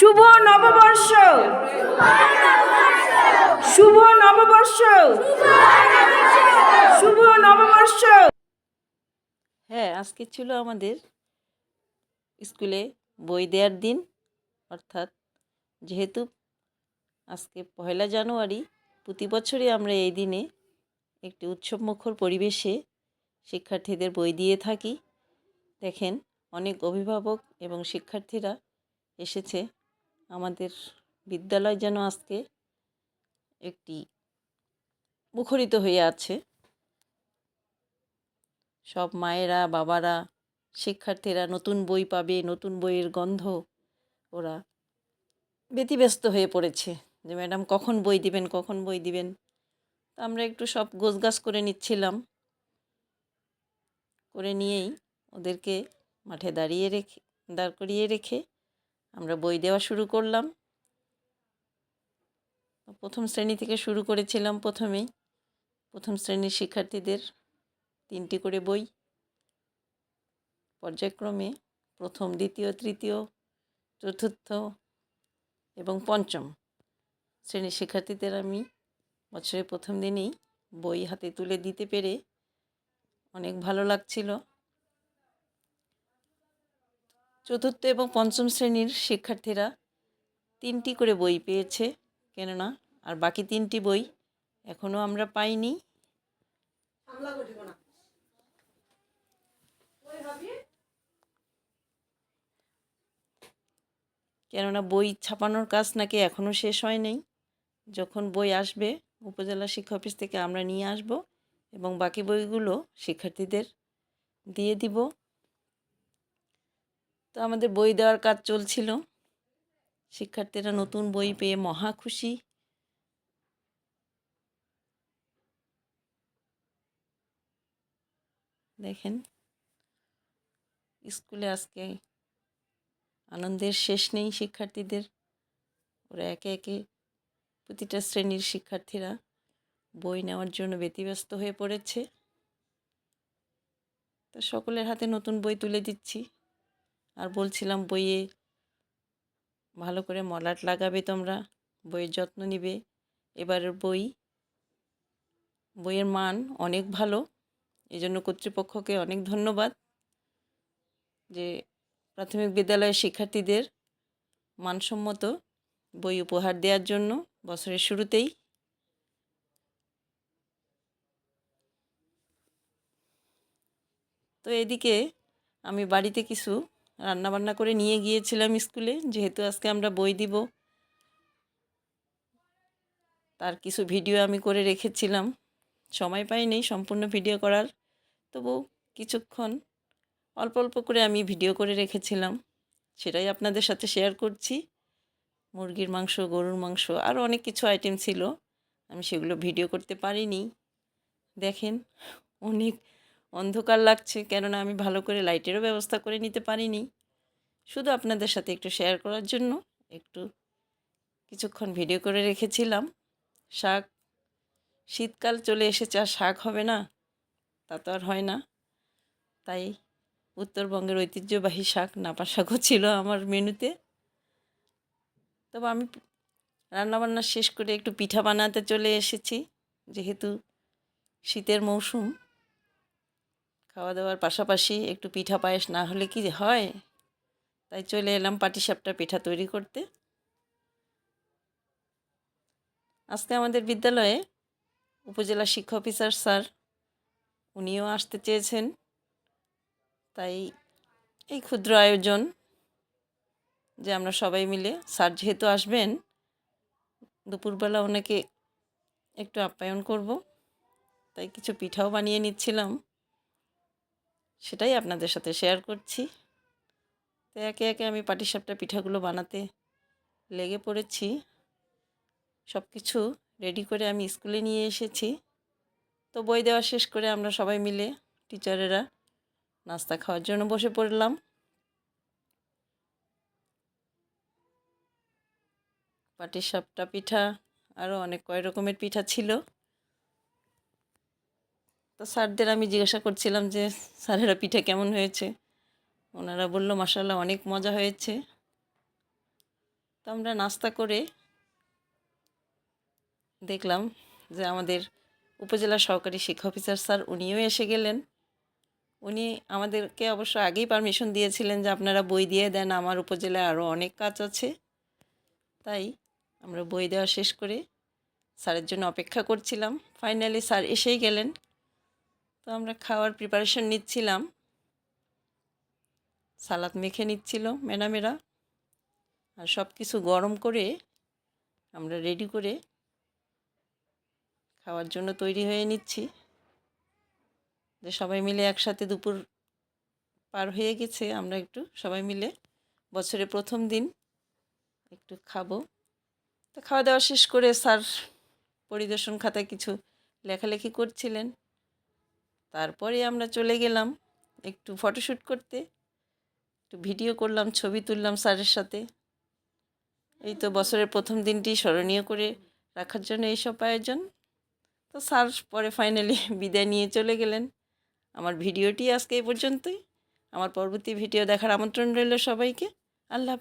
শুভ নববর্ষ। শুভ নববর্ষ। শুভ নববর্ষ। হ্যাঁ আজকে ছিল আমাদের স্কুলে বই দেওয়ার দিন। অর্থাৎ যেহেতু আজকে পয়লা জানুয়ারি, প্রতি বছরই আমরা এই দিনে একটি উৎসবমুখর পরিবেশে শিক্ষার্থীদের বই দিয়ে থাকি। দেখেন, অনেক অভিভাবক এবং শিক্ষার্থীরা এসেছে। আমাদের বিদ্যালয় যেন আজকে একটি মুখরিত হয়ে আছে। সব মায়েরা, বাবারা, শিক্ষার্থীরা নতুন বই পাবে, নতুন বইয়ের গন্ধ, ওরা ব্যতিব্যস্ত হয়ে পড়েছে যে, ম্যাডাম, কখন বই দিবেন, কখন বই দিবেন? তো আমরা একটু সব গোছগাছ করে নিচ্ছিলাম। করে নিয়েই ওদেরকে মাঠে দাঁড়িয়ে রেখে, দাঁড় করিয়ে রেখে আমরা বই দেওয়া শুরু করলাম। প্রথম শ্রেণি থেকে শুরু করেছিলাম প্রথমেই। প্রথম শ্রেণির শিক্ষার্থীদের তিনটি করে বই। পর্যায়ক্রমে প্রথম, দ্বিতীয়, তৃতীয়, চতুর্থ এবং পঞ্চম শ্রেণির শিক্ষার্থীদের আমি বছরের প্রথম দিনেই বই হাতে তুলে দিতে পেরে অনেক ভালো লাগছিল। চতুর্থ এবং পঞ্চম শ্রেণির শিক্ষার্থীরা তিনটি করে বই পেয়েছে কেননা আর বাকি তিনটি বই এখনও আমরা পাইনি। কেননা বই ছাপানোর কাজ নাকি এখনও শেষ হয় নাই যখন বই আসবে উপজেলা শিক্ষা অফিস থেকে আমরা নিয়ে আসব এবং বাকি বইগুলো শিক্ষার্থীদের দিয়ে দিব। তো আমাদের বই দেওয়ার কাজ চলছিল। শিক্ষার্থীরা নতুন বই পেয়ে মহা খুশি। দেখেন, স্কুলে আজকে আনন্দের শেষ নেই শিক্ষার্থীদের। ওরা একে একে প্রতিটা শ্রেণির শিক্ষার্থীরা বই নেওয়ার জন্য ব্যতিব্যস্ত হয়ে পড়েছে। তো সকলের হাতে নতুন বই তুলে দিচ্ছি। আর বলছিলাম বইয়ে, ভালো করে মলাট লাগাবে তোমরা, বইয়ের যত্ন নিবে। এবারের বই, বইয়ের মান অনেক ভালো এই জন্য কর্তৃপক্ষকে অনেক ধন্যবাদ যে প্রাথমিক বিদ্যালয়ের শিক্ষার্থীদের মানসম্মত বই উপহার দেওয়ার জন্য বছরের শুরুতেই তো এদিকে আমি বাড়িতে কিছু রান্নাবান্না করে নিয়ে গিয়েছিলাম স্কুলে, যেহেতু আজকে আমরা বই দিব। তার কিছু ভিডিও আমি করে রেখেছিলাম। সময় পাইনি সম্পূর্ণ ভিডিও করার তবু কিছুক্ষণ অল্প অল্প করে আমি ভিডিও করে রেখেছিলাম। সেটাই আপনাদের সাথে শেয়ার করছি। মুরগির মাংস, গরুর মাংস আরও অনেক কিছু আইটেম ছিল। আমি সেগুলো ভিডিও করতে পারিনি। দেখেন, অনেক অন্ধকার লাগছে, কেননা আমি ভালো করে লাইটেরও ব্যবস্থা করে নিতে পারিনি। শুধু আপনাদের সাথে একটু শেয়ার করার জন্য একটু কিছুক্ষণ ভিডিও করে রেখেছিলাম। শাক, শীতকাল চলে এসেছে, আর শাক হবে না, তা তো আর হয় না। তাই উত্তরবঙ্গের ঐতিহ্যবাহী শাক নাপা শাকও ছিল আমার মেনুতে। তবে আমি রান্নাবান্না শেষ করে একটু পিঠা বানাতে চলে এসেছি, যেহেতু শীতের মৌসুম। খাওয়া দাওয়ার পাশাপাশি একটু পিঠা পায়েস না হলে কি হয়? তাই চলে এলাম পাটিসাপটা পিঠা তৈরি করতে। আজকে আমাদের বিদ্যালয়ে উপজেলা শিক্ষা অফিসার স্যার, উনিও আসতে চেয়েছেন। তাই এই ক্ষুদ্র আয়োজন যে আমরা সবাই মিলে, স্যার যেহেতু আসবেন, দুপুরবেলা ওনাকে একটু আপ্যায়ন করব। তাই কিছু পিঠাও বানিয়ে নিচ্ছিলাম। সেটাই আপনাদের সাথে শেয়ার করছি। তো একে একে আমি পাটিসাপটা পিঠাগুলো বানাতে লেগে পড়েছি। সব কিছু রেডি করে আমি স্কুলে নিয়ে এসেছি। তো বই দেওয়া শেষ করে আমরা সবাই মিলে টিচারেরা নাস্তা খাওয়ার জন্য বসে পড়লাম। পাটিসাপটা পিঠা আরও অনেক কয় রকমের পিঠা ছিল। তো স্যারদের আমি জিজ্ঞাসা করছিলাম যে, স্যারেরা পিঠা কেমন হয়েছে? ওনারা বলল মাসাল্লাহ অনেক মজা হয়েছে। তো আমরা নাস্তা করে দেখলাম যে আমাদের উপজেলা সহকারী শিক্ষা অফিসার স্যার উনিও এসে গেলেন। উনি আমাদেরকে অবশ্য আগেই পারমিশন দিয়েছিলেন যে, আপনারা বই দিয়ে দেন, আমার উপজেলায় আরও অনেক কাজ আছে। তাই আমরা বই দেওয়া শেষ করে স্যারের জন্য অপেক্ষা করছিলাম। ফাইনালি স্যার এসেই গেলেন। তো আমরা খাওয়ার প্রিপারেশন নিচ্ছিলাম। সালাদ মেখে নিচ্ছিল ম্যাডামেরা। আর সব কিছু গরম করে আমরা রেডি করে খাওয়ার জন্য তৈরি হয়ে নিচ্ছি। যে সবাই মিলে একসাথে দুপুর পার হয়ে গেছে, আমরা একটু সবাই মিলে বছরের প্রথম দিন একটু খাব। তো খাওয়া দাওয়া শেষ করে স্যার পরিদর্শন খাতায় কিছু লেখালেখি করছিলেন। তারপরে আমরা চলে গেলাম একটু ফটোশ্যুট করতে। একটু ভিডিও করলাম, ছবি তুললাম স্যারের সাথে। এই তো বছরের প্রথম দিনটি স্মরণীয় করে রাখার জন্য এইসব আয়োজন। তো স্যার পরে ফাইনালি বিদায় নিয়ে চলে গেলেন। আমার ভিডিওটি আজকে এই পর্যন্তই। আমার পরবর্তী ভিডিও দেখার আমন্ত্রণ রইল সবাইকে। আল্লাহ